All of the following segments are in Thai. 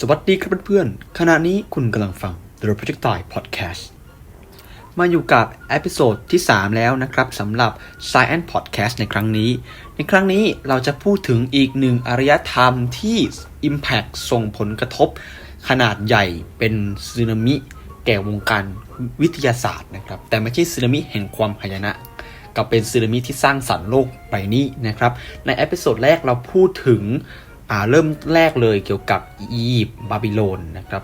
สวัสดีครับเพื่อนๆ ขณะนี้คุณกำลังฟัง The Projectile Podcast มาอยู่กับเอพิโซดที่ 3 แล้วนะครับสำหรับ Science Podcast ในครั้งนี้ ในครั้งนี้เราจะพูดถึงอีกหนึ่งอารยธรรมที่ Impact ส่งผลกระทบ ขนาดใหญ่เป็นสึนามิ แก่วงการวิทยาศาสตร์นะครับ แต่ไม่ใช่สึนามิแห่งความหายนะกับเป็นสึนามิที่สร้างสรรค์โลกใบนี้นะครับ ในเอพิโซดแรกเราพูดถึง เริ่มแรกเลยเกี่ยวกับอียิปต์บาบิโลนนะครับ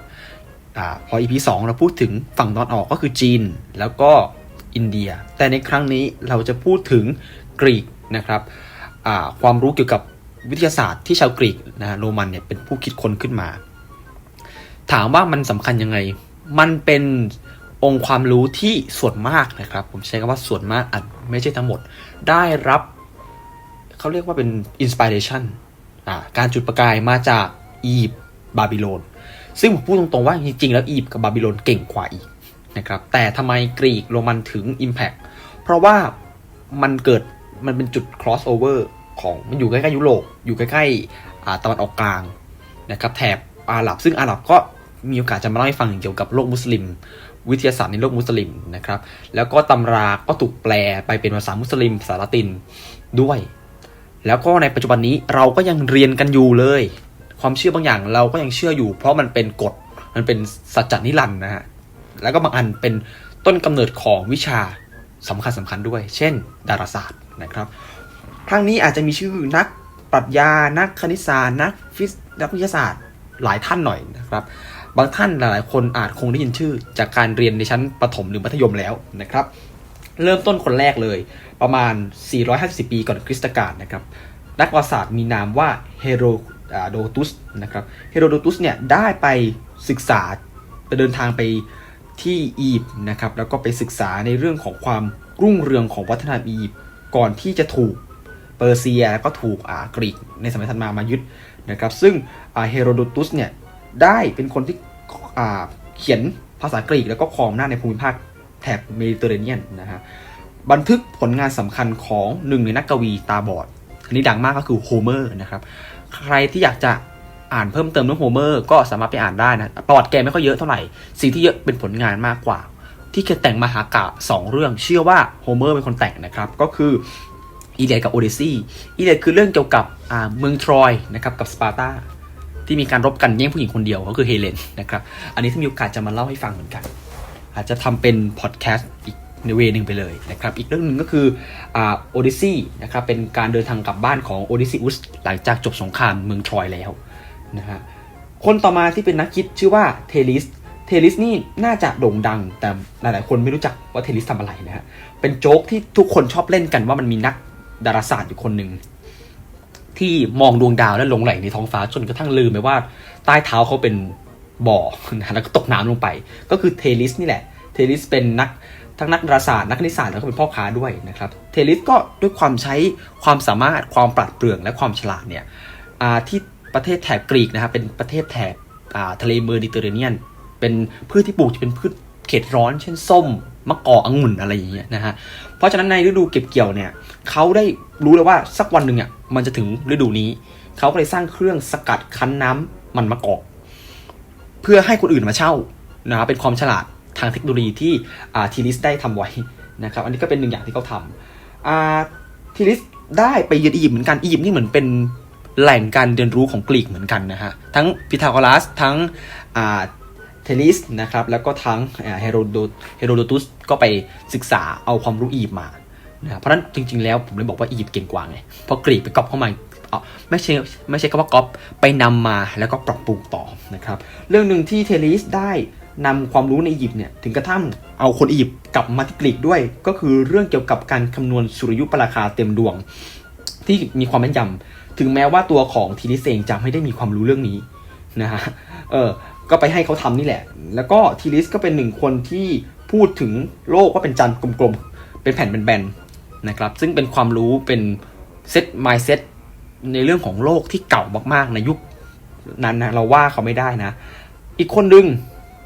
อาพอ EP 2 เราพูดถึงฝั่งตอนออกก็คือจีน แล้วก็อินเดีย แต่ในครั้งนี้เราจะพูดถึงกรีกนะครับอ่าความรู้เกี่ยวกับวิทยาศาสตร์ที่ชาวกรีกนะฮะโรมันเนี่ยเป็นผู้คิดค้นขึ้นมา ถามว่ามันสำคัญยังไง มันเป็นองค์ความรู้ที่ส่วนมากนะครับ ผมใช้คำว่าส่วนมากอาจไม่ใช่ทั้งหมด ได้รับเขาเรียกว่าเป็นอินสปิเรชัน การจุดประกายมาจากอียิปต์บาบิโลน ซึ่งผมพูดตรงๆว่าจริงๆแล้วอียิปต์กับบาบิโลนเก่งกว่าอีกนะครับแต่ทำไมกรีกโรมันถึง Impact เพราะว่ามันเกิดมันเป็นจุด crossover ของมันอยู่ใกล้ๆยุโรปอยู่ใกล้ๆอ่าตะวันออกกลางนะครับแถบอาหรับ ซึ่งอาหรับก็มีโอกาสจะมาเล่าให้ฟังเกี่ยวกับโลกมุสลิม วิทยาศาสตร์ในโลกมุสลิมนะครับแล้วก็ตำราก็ถูกแปลไปเป็นภาษามุสลิมภาษาละตินด้วย แล้วก็ในปัจจุบันนี้เราก็ยังเรียนกันอยู่เลย ความเชื่อบางอย่างเราก็ยังเชื่ออยู่ เพราะมันเป็นกฎมันเป็นสัจจนิรันดร์นะฮะแล้วก็บางอันเป็นต้นกำเนิดของวิชาสำคัญสำคัญด้วย เช่น ดาราศาสตร์นะครับครั้งนี้อาจจะมีชื่อนักปรัชญานักคณิตศาสตร์นักฟิสิกส์นักวิทยาศาสตร์หลายท่านหน่อยนะครับบางท่านหลายๆ คนอาจคงได้ยินชื่อ จากการเรียนในชั้นประถมหรือมัธยมแล้วนะครับ เริ่มต้นคนแรกเลย ประมาณ 450 ปีก่อนคริสตกาลนะครับ นักประวัติศาสตร์มีนามว่าเฮโรโดตุสนะครับเฮโรโดตุสเนี่ยได้ไปศึกษาไปเดินทางไปที่อียิปต์นะครับแล้วก็ไปศึกษาในเรื่องของความรุ่งเรืองของวัฒนธรรมอียิปต์ก่อนที่จะถูกเปอร์เซียแล้วก็ถูกอากรีกในสมัยถัดมามายึดนะครับซึ่งเฮโรโดตุสเนี่ยได้เป็นคนที่เขียนภาษากรีกแล้วก็ครองอำนาในภูมิภาค แถบเมดิเตอร์เรเนียนนะฮะบันทึกผลงานสำคัญของหนึ่งในนักกวีตาบอดอันนี้ดังมากก็คือโฮเมอร์นะครับ ใครที่อยากจะอ่านเพิ่มเติมเรื่องโฮเมอร์ก็สามารถไปอ่านได้นะ ประวัติแกไม่ค่อยเยอะเท่าไหร่ สิ่งที่เยอะเป็นผลงานมากกว่า ที่แกแต่งมหากาบสองเรื่อง เชื่อว่าโฮเมอร์เป็นคนแต่งนะครับ ก็คืออีเลียกับโอเดซีอีเลียคือเรื่องเกี่ยวกับเมืองทรอยนะครับกับสปาร์ตาที่มีการรบกันแย่งผู้หญิงคนเดียวก็คือเฮเลนนะครับ อันนี้ถ้ามีโอกาสจะมาเล่าให้ฟังเหมือนกัน อาจจะทำเป็นพอดแคสต์อีกในเวนึงไปเลยนะครับอีกเรื่องหนึ่งก็คืออ่าโอดิซีนะครับเป็นการเดินทางกลับบ้านของโอดิซิอุสหลังจากจบสงครามเมืองทรอยแล้วนะฮะคนต่อมาที่เป็นนักคิดชื่อว่าเทลิสเทลิสนี่น่าจะโด่งดัง แต่หลายๆคนไม่รู้จักว่าเทลิสทำอะไรนะฮะเป็นโจ๊กที่ทุกคนชอบเล่นกันว่ามันมีนักดาราศาสตร์อยู่คนหนึ่งที่มองดวงดาวและหลงไหลในท้องฟ้าจนกระทั่งลืมไปว่าใต้เท้าเขาเป็น บ่อนะแล้วก็ตกน้ำลงไป ก็คือเทลิสนี่แหละ เทลิสเป็นนักทั้งนักดาราศาสตร์นักคณิตศาสตร์แล้วก็เป็นพ่อค้าด้วยนะครับ เทลิสก็ด้วยความใช้ความสามารถความปราดเปรื่องและความฉลาดเนี่ยที่ประเทศแถบกรีกนะครับเป็นประเทศแถบทะเลเมดิเตอร์เรเนียน เป็นพืชที่ปลูกจะเป็นพืชเขตร้อน เช่นส้มมะกอกองุ่นอะไรอย่างเงี้ยนะฮะ เพราะฉะนั้นในฤดูเก็บเกี่ยวเนี่ยเขาได้รู้เลยว่าสักวันหนึ่งอะมันจะถึงฤดูนี้ เขาก็เลยสร้างเครื่องสกัดคั้นน้ำมันมะกอก เพื่อให้คนอื่นมาเช่านะครับเป็นความฉลาดทางเทคโนโลยีที่ทีลิสได้ทำไว้นะครับอันนี้ก็เป็นหนึ่งอย่างที่เขาทำทีลิสได้ไปเยือนอียิปต์เหมือนกันอียิปต์นี่เหมือนเป็นแหล่งการเรียนรู้ของกรีกเหมือนกันนะฮะทั้งพิทาโกรัสทั้งเทลิสนะครับแล้วก็ทั้งเฮโรโดเฮโรโดตุสก็ไปศึกษาเอาความรู้อียิปต์มานะเพราะนั้นจริงๆแล้วผมเลยบอกว่าอียิปต์เก่งกว่าไงเพราะกรีกไปก๊อปเข้ามา ไม่ใช่ไม่ใช่คำว่าก๊อปไปนำมาแล้วก็ปรับปรุงต่อนะครับ เรื่องหนึ่งที่เทเลสได้นำความรู้ในอียิปต์เนี่ยถึงกระทั่งเอาคนอียิปต์กลับมาที่กรีกด้วย ก็คือเรื่องเกี่ยวกับการคำนวณสุริยุปราคาเต็มดวง ที่มีความแม่นยำถึงแม้ว่าตัวของทีลิสเองจะไม่ได้มีความรู้เรื่องนี้นะฮะเออก็ไปให้เขาทำนี่แหละ แล้วก็ทีลิสก็เป็นหนึ่งคนที่พูดถึงโลกว่าเป็นจานกลมๆ เป็นแผ่นเป็นแบนๆนะครับ ซึ่งเป็นความรู้เป็นเซตไมเซต ในเรื่องของโลกที่เก่ามากๆ ในยุคนั้นนะเราว่าเขาไม่ได้นะ อีกคนหนึ่ง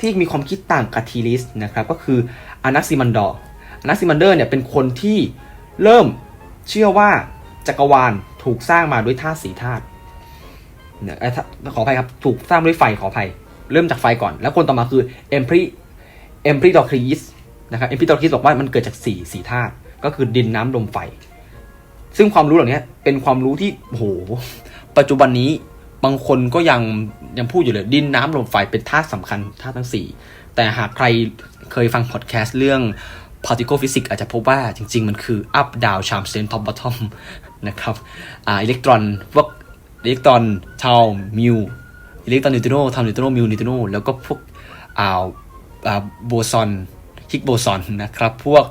ที่มีความคิดต่างกับทีลิสนะครับก็คืออนักซิมันดอร์อนักซิมันเดอร์เนี่ยเป็นคนที่เริ่มเชื่อว่าจักรวาลถูกสร้างมาด้วยธาตุสีธาตุเนี่ยขออภัยครับถูกสร้างด้วยไฟขออภัย เริ่มจากไฟก่อน แล้วคนต่อมาคือเอมพรีเอมพรีดอครีสนะครับเอมพรีดอครีสบอกว่ามันเกิดจากสี่สี่ธาตุก็คือดินน้ำลมไฟ ซึ่งความรู้เหล่านี้เป็นความรู้ที่โหปัจจุบันนี้บางคนก็ยังยังพูดอยู่เลย ดินน้ำลมไฟเป็นธาตุสำคัญธาตุทั้ง 4 แต่หากใครเคยฟังพอดแคสต์เรื่อง particle physics อาจจะพบว่าจริง ๆ มันคือ up down charm state top bottom นะครับอ่าอิเล็กตรอนพวกอิเล็กตรอนทาวมิวอิเล็กตรอนนิวตริโนทาวนิวตริโนมิวนิวตริโนแล้วก็พวกอ่าอ่าโบซอนฮิกโบซอนนะครับ พวก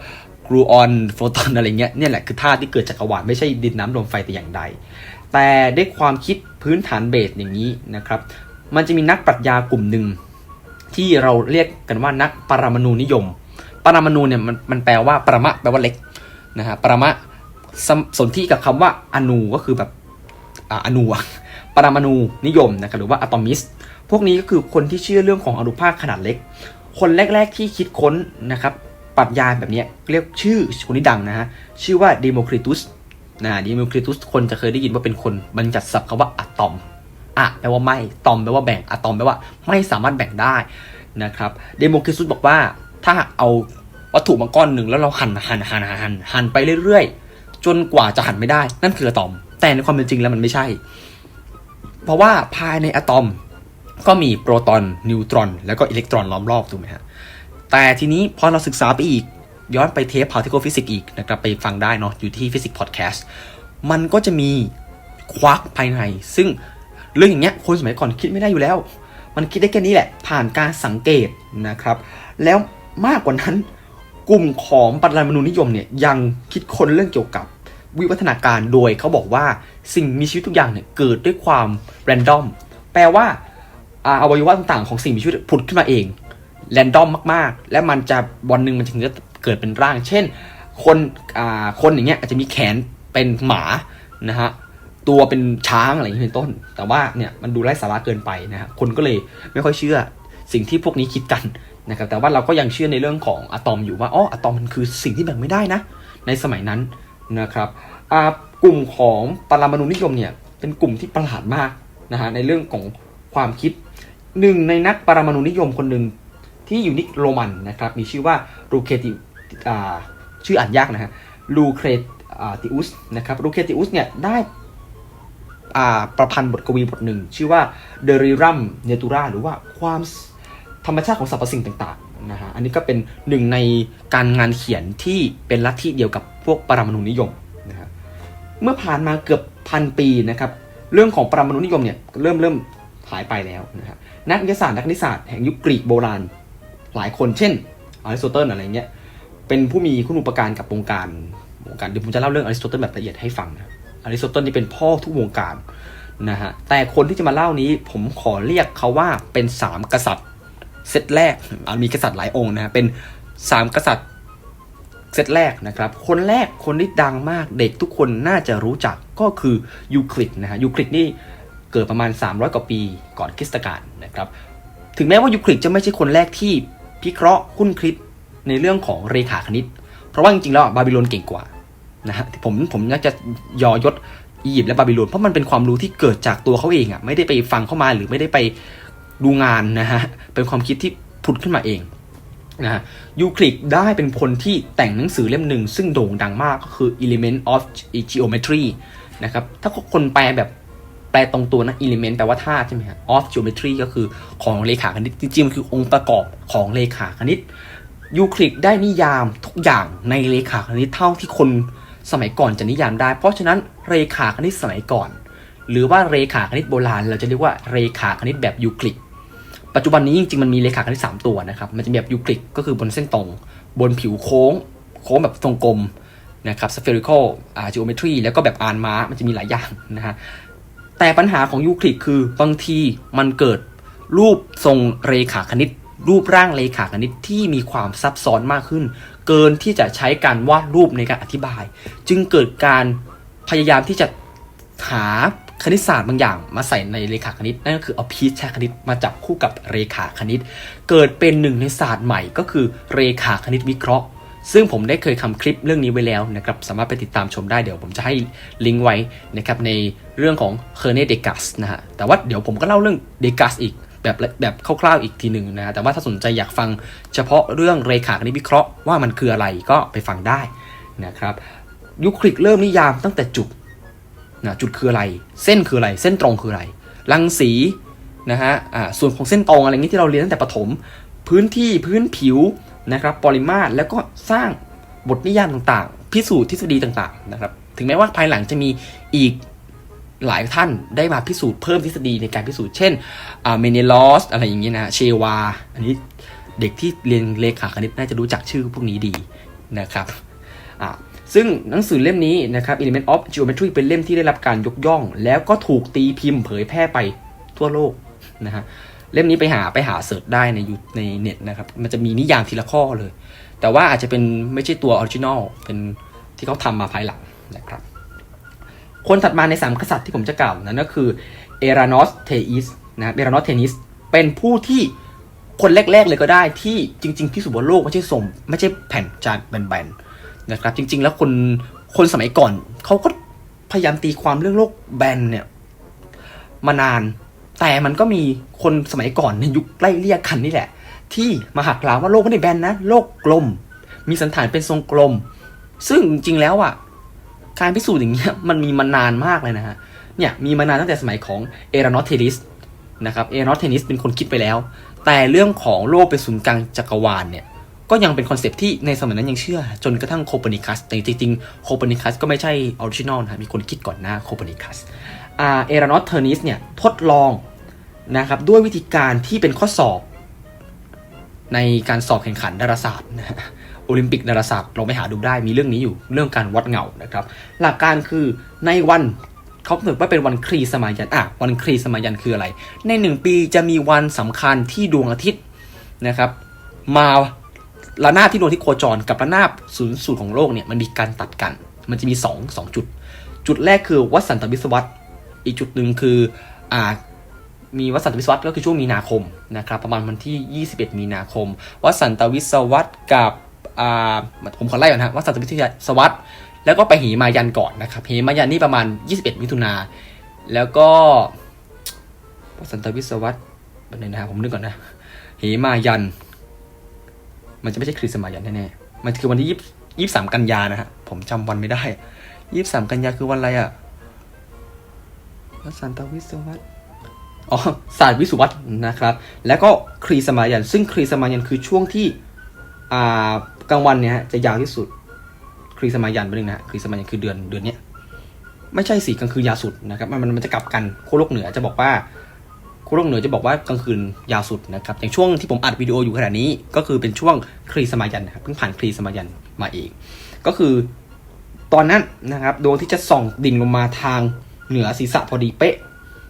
กรูออนโฟตอนอะไรเงี้ยเนี่ยแหละคือธาตุที่เกิดจากอวกาศไม่ใช่ดินน้ำลมไฟแต่อย่างใด แต่ด้วยความคิดพื้นฐานเบสอย่างนี้นะครับ มันจะมีนักปรัชญากลุ่มหนึ่งที่เราเรียกกันว่านักปรมาณูนิยม ปรมาณูเนี่ยมันมันแปลว่าปรมะแปลว่าเล็กนะฮะปรมะสสนที่กับคำว่าอนูก็คือแบบออนูปรมาณูนิยมนะครับหรือว่าอะตอมิสพวกนี้ก็คือคนที่เชื่อเรื่องของอนุภาคขนาดเล็ก คนแรก ๆที่คิดค้นนะครับ ปรัชญาแบบนี้เรียกชื่อคนที่ดังนะฮะ ชื่อว่าเดโมคริตุสนะเดโมคริตุสคนจะเคยได้ยินว่าเป็นคนบัญญัติศัพท์คำว่าอะตอมอะแปลว่าไม่ตอมแปลว่าแบ่งอะตอมแปลว่าไม่สามารถแบ่งได้นะครับเดโมคริตุสบอกว่าถ้าเอาวัตถุมาก้อนหนึ่งแล้วเราหันหั่นหั่นหั่นหั่นหั่นไปเรื่อยๆ จนกว่าจะหั่นไม่ได้ นั่นคืออะตอม แต่ในความเป็นจริงแล้วมันไม่ใช่ เพราะว่าภายในอะตอมก็มีโปรตอนนิวตรอน แล้วก็อิเล็กตรอนล้อมรอบถูกไหมฮะ แต่ทีนี้พอเราศึกษาไปอีก ย้อนไปเทป particle physics อีกนะครับไปฟังได้เนาะอยู่ที่ physics podcast มันก็จะมีควักภายใน ซึ่งเรื่องอย่างเงี้ยคนสมัยก่อนคิดไม่ได้อยู่แล้ว มันคิดได้แค่นี้แหละ ผ่านการสังเกตนะครับ แล้วมากกว่านั้นกลุ่มของปรมาณูนิยมเนี่ยยังคิดค้นเรื่องเกี่ยวกับวิวัฒนาการโดยเขาบอกว่าสิ่งมีชีวิตทุกอย่างเนี่ยเกิดด้วยความแรนดอมแปลว่าอ่าอวัยวะต่างๆของสิ่งมีชีวิตผุดขึ้นมาเอง แรนดอมมากๆ และมันจะวันหนึ่งมันถึงจะเกิดเป็นร่าง เช่น คนอ่าคนอย่างเงี้ยอาจจะมีแขนเป็นหมานะฮะตัวเป็นช้างอะไรอย่างนี้เป็นต้น แต่ว่าเนี่ยมันดูไร้สาระเกินไปนะฮะคนก็เลยไม่ค่อยเชื่อสิ่งที่พวกนี้คิดกันนะครับแต่ว่าเราก็ยังเชื่อในเรื่องของอะตอมอยู่ว่าอ๋ออะตอมมันคือสิ่งที่แบ่งไม่ได้นะ ในสมัยนั้นนะครับอ่ากลุ่มของปรมาณูนิยมเนี่ยเป็นกลุ่มที่ประหลาดมากนะฮะในเรื่องของความคิดหนึ่งในนักปรมาณูนิยมคนหนึ่ง ที่อยู่นิโรมันนะครับมีชื่อว่าลูเคติชื่ออ่านยากนะฮะลูเคติอุสนะครับลูเคติอุสเนี่ยได้ประพันธ์บทกวีบทหนึ่ง ชื่อว่า The Rerum Natura หรือว่าความธรรมชาติของสรรพสิ่งต่างๆนะฮะอันนี้ก็เป็นหนึ่งในการงานเขียนที่เป็นลัทธิเดียวกับพวกปรมาณูนิยมนะฮะเมื่อผ่านมาเกือบพันปีนะครับเรื่องของปรมาณูนิยมเนี่ยเริ่มเริ่มหายไปแล้วนะฮะนักวิทยาศาสตร์นักคณิตศาสตร์แห่งยุคกรีกโบราณ หลายคนเช่นอริสโตเติลอะไรเงี้ยเป็นผู้มีคุณอุปการกับวงการวงการเดี๋ยวผมจะเล่าเรื่องอริสโตเติลแบบละเอียดให้ฟังนะอริสโตเติลนี่เป็นพ่อทุกวงการนะฮะแต่คนที่จะมาเล่านี้ผมขอเรียกเขาว่าเป็นสามกษัตริย์เซตแรกมีกษัตริย์หลายองค์นะฮะเป็นสามกษัตริย์เซตแรกนะครับ คนแรกคนที่ดังมากเด็กทุกคนน่าจะรู้จักก็คือยูคลิดนะฮะยูคลิดนี่เกิดประมาณ 300 กว่าปีก่อนคริสตกาลนะครับ ถึงแม้ว่ายูคลิดจะไม่ใช่คนแรกที่ พิเคราะห์คุ้นคิดในเรื่องของเรขาคณิต เพราะว่าจริงๆแล้วบาบิโลนเก่งกว่านะฮะผมผมอยากจะยอยศอียิปต์และบาบิโลนเพราะมันเป็นความรู้ที่เกิดจากตัวเขาเองอะไม่ได้ไปฟังเข้ามาหรือไม่ได้ไปดูงานนะฮะเป็นความคิดที่ผุดขึ้นมาเองนะฮะยูคลิดได้เป็นคนที่แต่งหนังสือเล่มหนึ่งซึ่งโด่งดังมากก็คือ Element of Geometry นะครับถ้าคนแปลแบบ ปลตรงตัวนะ element แปลว่าธาตุใช่ไหมฮะ of geometry ก็คือของเลขาคณิต จริงๆ มันคือองค์ประกอบของเลขาคณิตยูคลิดได้นิยามทุกอย่างในเลขาคณิตเท่าที่คนสมัยก่อนจะนิยามได้ เพราะฉะนั้นเรขาคณิตสมัยก่อน หรือว่าเรขาคณิตโบราณ เราจะเรียกว่าเรขาคณิตแบบยูคลิดปัจจุบันนี้จริงๆมันมีเรขาคณิตสามตัวนะครับ มันจะมีแบบยูคลิดก็คือบนเส้นตรง บนผิวโค้ง โค้งแบบทรงกลมนะครับ spherical อ่า geometry แล้วก็แบบอานม้ามันจะมีหลายอย่างนะฮะ แต่ปัญหาของยูคลิดคือบางทีมันเกิดรูปทรงเรขาคณิต รูปร่างเรขาคณิตที่มีความซับซ้อนมากขึ้น เกินที่จะใช้การวาดรูปในการอธิบาย จึงเกิดการพยายามที่จะหาคณิตศาสตร์บางอย่างมาใส่ในเรขาคณิต นั่นก็คือเอาพีชแชคณิตมาจับคู่กับเรขาคณิต เกิดเป็นหนึ่งในศาสตร์ใหม่ก็คือเรขาคณิตวิเคราะห์ ซึ่งผมได้เคยทำคลิปเรื่องนี้ไว้แล้วนะครับสามารถไปติดตามชมได้เดี๋ยวผมจะให้ลิงก์ไว้นะครับในเรื่องของเคอร์เนเดกัสนะฮะแต่ว่าเดี๋ยวผมก็เล่าเรื่องเดกัสอีกแบบแบบคร่าวๆอีกทีหนึ่งนะฮะแต่ว่าถ้าสนใจอยากฟังเฉพาะเรื่องเรขาคณิตวิเคราะห์ว่ามันคืออะไรก็ไปฟังได้นะครับยุคลิกเริ่มนิยามตั้งแต่จุดนะจุดคืออะไร เส้นคืออะไร เส้นตรงคืออะไร รังสีนะฮะอ่าส่วนของเส้นตรงอะไรอย่างนี้ที่เราเรียนตั้งแต่ประถม พื้นที่พื้นผิว นะครับปริมาตรแล้วก็สร้างบทนิยามต่างๆ พิสูจน์ทฤษฎีต่างๆนะครับถึงแม้ว่าภายหลังจะมีอีกหลายท่านได้มาพิสูจน์เพิ่มทฤษฎีในการพิสูจน์เช่นเมเนลอสอะไรอย่างนี้นะเชวา อันนี้เด็กที่เรียนเลขาคณิตน่าจะรู้จักชื่อพวกนี้ดีนะครับอ่าซึ่งหนังสือเล่มนี้นะครับ Element of Geometry เป็นเล่มที่ได้รับการยกย่อง แล้วก็ถูกตีพิมพ์เผยแพร่ไปทั่วโลกนะฮะ เล่มนี้ไปหาไปหาเสิร์ชได้ในยูในเน็ตนะครับ มันจะมีนิยามทีละข้อเลย แต่ว่าอาจจะเป็นไม่ใช่ตัวออริจินอลเป็นที่เขาทำมาภายหลังนะครับ คนถัดมาในสามกษัตริย์ที่ผมจะกล่าวนั้นก็คือเอรานอสเทอิสนะเอรานอสเทนิสเป็นผู้ที่คนแรก ๆ เลยก็ได้ที่จริงๆพิสูจน์บนโลกไม่ใช่สมไม่ใช่แผ่นจานแบนๆนะครับ จริง ๆ แล้วคนคนสมัยก่อนเขาก็พยายามตีความเรื่องโลกแบนเนี่ยมานาน แต่มันก็มีคนสมัยก่อนในยุคไล่เรียกกันนี่แหละ ที่มาหักล้างว่าโลกไม่ได้แบนนะ โลกกลม มีสันฐานเป็นทรงกลม ซึ่งจริงแล้วอะการพิสูจน์อย่างเงี้ยมันมีมานานมากเลยนะฮะเนี่ยมีมานานตั้งแต่สมัยของเอรานอเทนิสนะครับเอรานอเทนิสเป็นคนคิดไปแล้ว แต่เรื่องของโลกเป็นศูนย์กลางจักรวาลเนี่ยก็ยังเป็นคอนเซปที่ในสมัยนั้นยังเชื่อ จนกระทั่งโคเปนิคัสแต่จริงๆโคเปนิคัสก็ไม่ใช่ออริจินอลนะมีคนคิดก่อนหน้าโคเปนิคัส เอรานอสเทอร์นิสเนี่ยทดลองนะครับด้วยวิธีการที่เป็นข้อสอบ ในการสอบแข่งขันดาราศาสตร์นะโอลิมปิกดาราศาสตร์ลองไปหาดูได้มีเรื่องนี้อยู่เรื่องการวัดเงานะครับ หลักการคือในวันเขากำหนดว่าเป็นวันครีสมายันอะวันครีสมายันคืออะไร ในหนึ่งปีจะมีวันสำคัญที่ดวงอาทิตย์นะครับ มาระนาบที่ดวงทิตย์โคจรกับระนาบศูนย์สูตรของโลกเนี่ยมันมีการตัดกัน มันจะมี2งจุด จุดแรกคือวัดสันตวิศวัต อีกจุดหนึ่งคืออ่ามีวัสันตวิศวัตก็คือช่วงมีนาคมนะครับประมาณวันที่ 21 มีนาคม วัสันตวิศวัตกับอ่าผมขอไล่ก่อนนะวัสันตวิศวัตแล้วก็ไปเหมายันก่อนนะครับเหมายันนี่ประมาณ 21 มิถุนาแล้วก็วัสันตวิศวัตเป็นไงนะผมนึกก่อนนะเหมายัน มันจะไม่ใช่คริสมายันแน่ๆมันคือวันที่ยี่สิบสามกันยานะฮะผมจำวันไม่ได้ยี่สิบสามกันยาคือวันอะไรอะ วสันตวิศวัตอ๋อศาสตร์วิสุวัตนะครับ แล้วก็ครีสมายัน ซึ่งครีสมายันคือช่วงที่อ่ากลางวันเนี่ยฮะจะยาวที่สุด ครีสมายันไปหนึ่งนะครีสมายันคือเดือนเดือนเนี้ยไม่ใช่สิกลางคืนยาวสุดนะครับ มันมันจะกลับกันโคโลกเหนือจะบอกว่าโคโลกเหนือจะบอกว่ากลางคืนยาวสุดนะครับอย่างช่วงที่ผมอัดวิดีโออยู่ขณะนี้ ก็คือเป็นช่วงครีสมายันนะครับเพิ่งผ่านครีสมายันมาเองก็คือตอนนั้นนะครับดวงที่จะส่องดิ่งลงมาทาง เหนือศีรษะพอดีเป๊ะ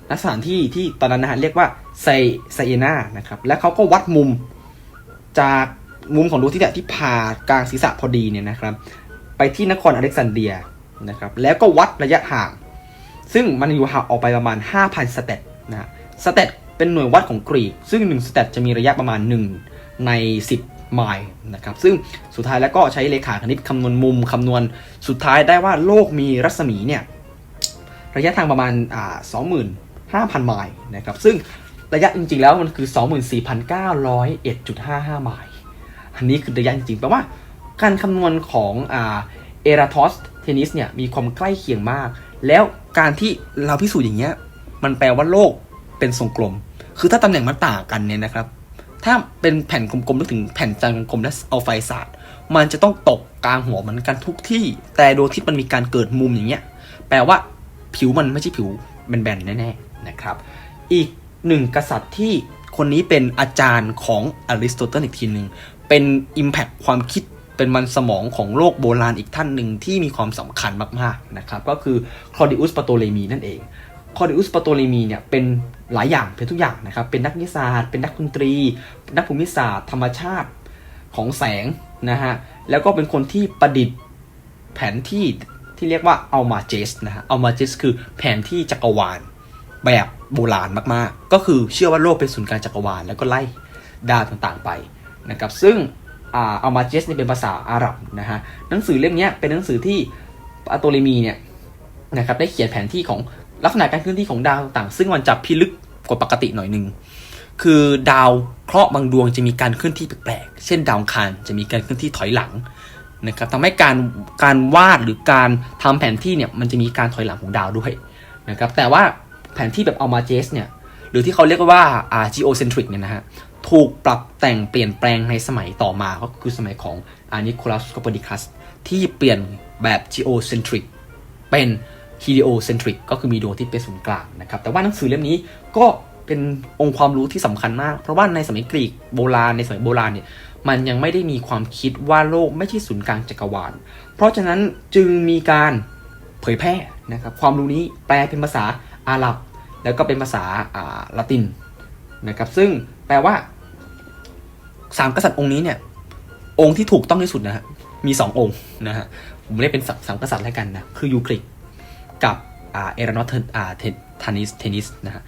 ณสถานที่ที่ตอนนั้นนะฮะเรียกว่าไซไซเอนานะครับ และเขาก็วัดมุมจากมุมของดวงอาที่เนี่ยที่ผ่ากลางศีรษะพอดีเนี่ยนะครับ ไปที่นครอเล็กซานเดียนะครับ แล้วก็วัดระยะห่าง ซึ่งมันอยู่ห่างออกไปประมาณ 5,000 สเตตนะฮะสเตตเป็นหน่วยวัดของกรีก ซึ่ง1สเตตจะมีระยะประมาณ 1 ใน 10 ไมล์นะครับ ซึ่งสุดท้ายแล้วก็ใช้เลขาคณิตคำนวณมุมคำนวณสุดท้ายได้ว่าโลกมีรัศมีเนี่ย ระยะทางประมาณอ่าสองหมื่นห้าพันไมล์นะครับซึ่งระยะจริงๆแล้วมันคือ 24,901.55 ไมล์อันนี้คือระยะจริงๆแปลว่าการคำนวณของอ่าเอราทอสเทนิสเนี่ยมีความใกล้เคียงมาก แล้วการที่เราพิสูจน์อย่างเงี้ยมันแปลว่าโลกเป็นทรงกลม คือถ้าตำแหน่งมันต่างกันเนี่ยนะครับ ถ้าเป็นแผ่นกลมๆนึกถึงแผ่นจานกลมๆและเอาไฟสาดมันจะต้องตกกลางหัวเหมือนกันทุกที่ แต่โดยที่มันมีการเกิดมุมอย่างเงี้ย แปลว่า ผิวมันไม่ใช่ผิวแบนๆแน่ๆนะครับ อีกหนึ่งกษัตริย์ที่คนนี้เป็นอาจารย์ของอริสโตเติลอีกทีหนึ่งเป็น Impact ความคิดเป็นมันสมองของโลกโบราณอีกท่านหนึ่งที่มีความสำคัญมากๆนะครับก็คือคลอดิอุสปาโตเลมีนั่นเองคลอดิอุสปาโตเลมีเนี่ยเป็นหลายอย่างเป็นทุกอย่างนะครับเป็นนักวิทยาศาสตร์ เป็นนักดนตรี นักภูมิศาสตร์ธรรมชาติของแสงนะฮะแล้วก็เป็นคนที่ประดิษฐ์แผนที่ ที่เรียกว่าอัลมาเจสนะฮะอัลมาเจสคือแผนที่จักรวาลแบบโบราณมากๆ ก็คือเชื่อว่าโลกเป็นศูนย์กลางจักรวาลแล้วก็ไล่ดาวต่างๆไปนะครับซึ่งอัลมาเจสเนี่ยเป็นภาษาอาหรับนะฮะหนังสือเล่มนี้เป็นหนังสือที่อะโตเลมีเนี่ยนะครับได้เขียนแผนที่ของลักษณะการเคลื่อนที่ของดาวต่างๆ ซึ่งมันจะพิลึกกว่าปกติหน่อยหนึ่งคือดาวเคราะห์บางดวงจะมีการเคลื่อนที่แปลกๆ เช่นดาวคารจะมีการเคลื่อนที่ถอยหลัง นะครับทำให้การการวาดหรือการทำแผนที่เนี่ยมันจะมีการถอยหลังของดาวด้วยนะครับแต่ว่าแผนที่แบบอัลมาเจสเนี่ยหรือที่เขาเรียกว่าอ่า geocentric เนี่ยนะฮะถูกปรับแต่งเปลี่ยนแปลงในสมัยต่อมาก็คือสมัยของอานิโคลัสโคปดิคัสที่เปลี่ยนแบบ geocentric เป็น heliocentric ก็คือมีดวงที่เป็นศูนย์กลางนะครับแต่ว่าหนังสือเล่มนี้ก็เป็นองค์ความรู้ที่สำคัญมาก เพราะว่าในสมัยกรีกโบราณในสมัยโบราณเนี่ย มันยังไม่ได้มีความคิดว่าโลกไม่ใช่ศูนย์กลางจักรวาล เพราะฉะนั้นจึงมีการเผยแพร่นะครับความรู้นี้แปลเป็นภาษาอาหรับ แล้วก็เป็นภาษาอ่าละตินนะครับซึ่งแปลว่าสามกษัตริย์องค์นี้เนี่ยองค์ที่ถูกต้องที่สุดนะฮะมีสององค์นะฮะผมเรียกเป็นสามกษัตริย์แล้วกันนะคือยูคลิดกับอ่าเอรานอสอ่าเททานิสเทนิสนะฮะ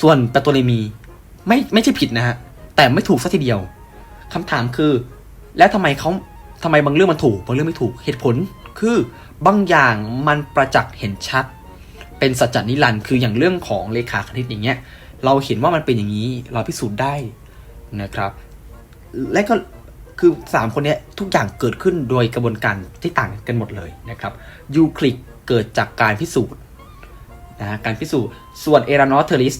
ส่วนปาโตเลมีไม่ไม่ใช่ผิดนะฮะแต่ไม่ถูกสักทีเดียว คำถามคือ แล้วทำไมเขาทำไมบางเรื่องมันถูกบางเรื่องไม่ถูกเหตุผลคือบางอย่างมันประจักษ์เห็นชัด เป็นสัจจนิรันด์คืออย่างเรื่องของเลขาคณิตอย่างเงี้ยเราเห็นว่ามันเป็นอย่างนี้เราพิสูจน์ได้นะครับ และก็คือสามคนเนี้ยทุกอย่างเกิดขึ้นโดยกระบวนการที่ต่างกันหมดเลยนะครับยูคลิดเกิดจากการพิสูจน์นะการพิสูจน์ส่วนเอรานอเทอริส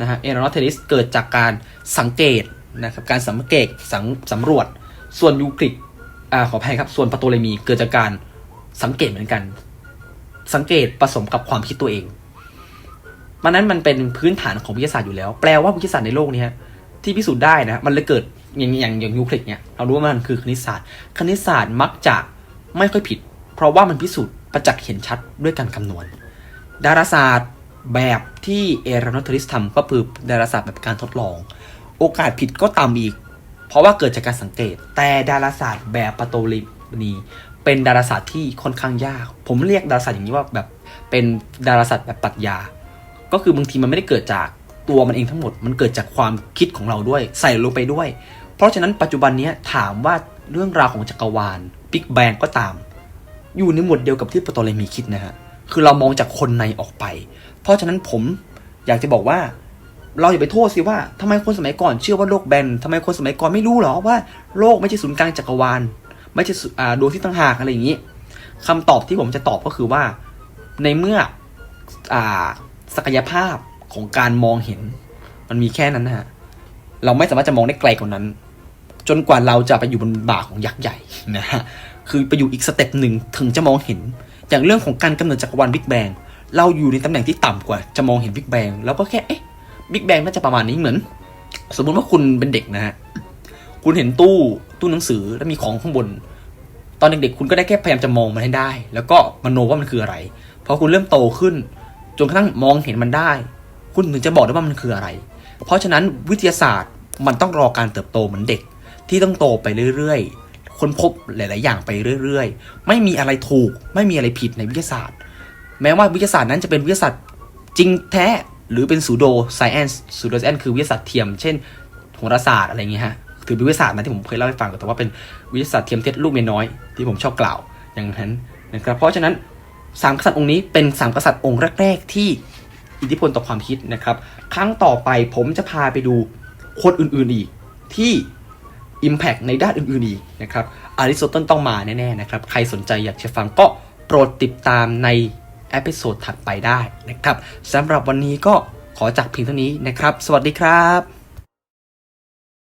นะฮะเอรานอเทอริสเกิดจากการสังเกต นะครับการสังเกตสังสำรวจส่วนยูคลิดอ่าขออภัยครับ ส่วนปโตเลมีเกิดจากการสังเกตเหมือนกัน สังเกตผสมกับความคิดตัวเองมันนั้นมันเป็นพื้นฐานของวิทยาศาสตร์อยู่แล้ว แปลว่าวิทยาศาสตร์ในโลกนี้ที่พิสูจน์ได้นะมันเลยเกิดอย่างอย่างอย่างยูคลิดเนี่ยเรารู้ว่ามันคือคณิตศาสตร์ คณิตศาสตร์มักจะไม่ค่อยผิด เพราะว่ามันพิสูจน์ประจักษ์เห็นชัดด้วยการคำนวณ ดาราศาสตร์แบบที่เอรานอทริสทำก็คือดาราศาสตร์แบบการทดลอง โอกาสผิดก็ต่ำอีก เพราะว่าเกิดจากการสังเกต แต่ดาราศาสตร์แบบปาโตลินีเป็นดาราศาสตร์ที่ค่อนข้างยาก ผมเรียกดาราศาสตร์อย่างนี้ว่าแบบเป็นดาราศาสตร์แบบปรัชญา ก็คือบางทีมันไม่ได้เกิดจากตัวมันเองทั้งหมด มันเกิดจากความคิดของเราด้วย ใส่ลงไปด้วย เพราะฉะนั้นปัจจุบันนี้ถามว่าเรื่องราวของจักรวาลบิ๊กแบงก็ตาม อยู่ในหมวดเดียวกับที่ปโตเลมีคิดนะฮะ คือเรามองจากคนในออกไป เพราะฉะนั้นผมอยากจะบอกว่า เราอย่าไปโทษสิว่าทำไมคนสมัยก่อนเชื่อว่าโลกแบนทำไมคนสมัยก่อนไม่รู้หรอว่าโลกไม่ใช่ศูนย์กลางจักรวาล ไม่ใช่ดวงที่ต่างหากอะไรอย่างนี้คำตอบที่ผมจะตอบก็คือว่า ในเมื่ออศักยภาพของการมองเห็น มันมีแค่นั้นนะฮะเราไม่สามารถจะมองได้ไกลกว่านั้น จนกว่าเราจะไปอยู่บนบ่าของยักษ์ใหญ่นะฮะคือไปอยู่อีกสเต็ปหนึ่งถึงจะมองเห็น อย่างเรื่องของการกำเนิดจักรวาลบิ๊กแบงเราอยู่ในตำแหน่งที่ต่ำกว่าจะมองเห็นบิ๊กแบงแล้วก็แค่เอ๊ะ บิ๊กแบงน่าจะประมาณนี้เหมือน สมมุติว่าคุณเป็นเด็กนะฮะคุณเห็นตู้ตู้หนังสือแล้วมีของข้างบน ตอนเด็กๆคุณก็ได้แค่พยายามจะมองมันให้ได้ แล้วก็มโนว่ามันคืออะไรพอคุณเริ่มโตขึ้นจนกระทั่งมองเห็นมันได้ คุณถึงจะบอกได้ว่ามันคืออะไร เพราะฉะนั้นวิทยาศาสตร์มันต้องรอการเติบโตเหมือนเด็ก ที่ต้องโตไปเรื่อยๆ ค้นพบหลาย ๆ อย่างไปเรื่อย ๆ ไม่มีอะไรถูก ไม่มีอะไรผิดในวิทยาศาสตร์ แม้ว่าวิทยาศาสตร์นั้นจะเป็นวิทยาศาสตร์จริงแท้ หรือเป็นซูโดไซแอนส์ซูโดไซแอนคือวิทยาศาสตร์เทียม เช่นโหราศาสตร์อะไรอย่างเงี้ยฮะถือเป็นวิทยาศาสตร์นะที่ผมเคยเล่าให้ฟังแต่ว่าเป็นวิทยาศาสตร์เทียมเท็จลูกเมียน้อยที่ผมชอบกล่าวอย่างนั้นนะครับเพราะฉะนั้นสามกษัตริย์องค์นี้เป็นสามกษัตริย์องค์แรกๆที่อิทธิพลต่อความคิดนะครับ ครั้งต่อไปผมจะพาไปดูคนอื่นๆอีกที่ Impact ในด้านอื่นๆอีกนะครับอาริสโตเติลต้องมาแน่ๆนะครับ ใครสนใจอยากจะฟังก็โปรดติดตามใน เอพิโซดถัดไปได้นะครับสำหรับวันนี้ก็ขอจากเพียงเท่านี้นะครับ สวัสดีครับ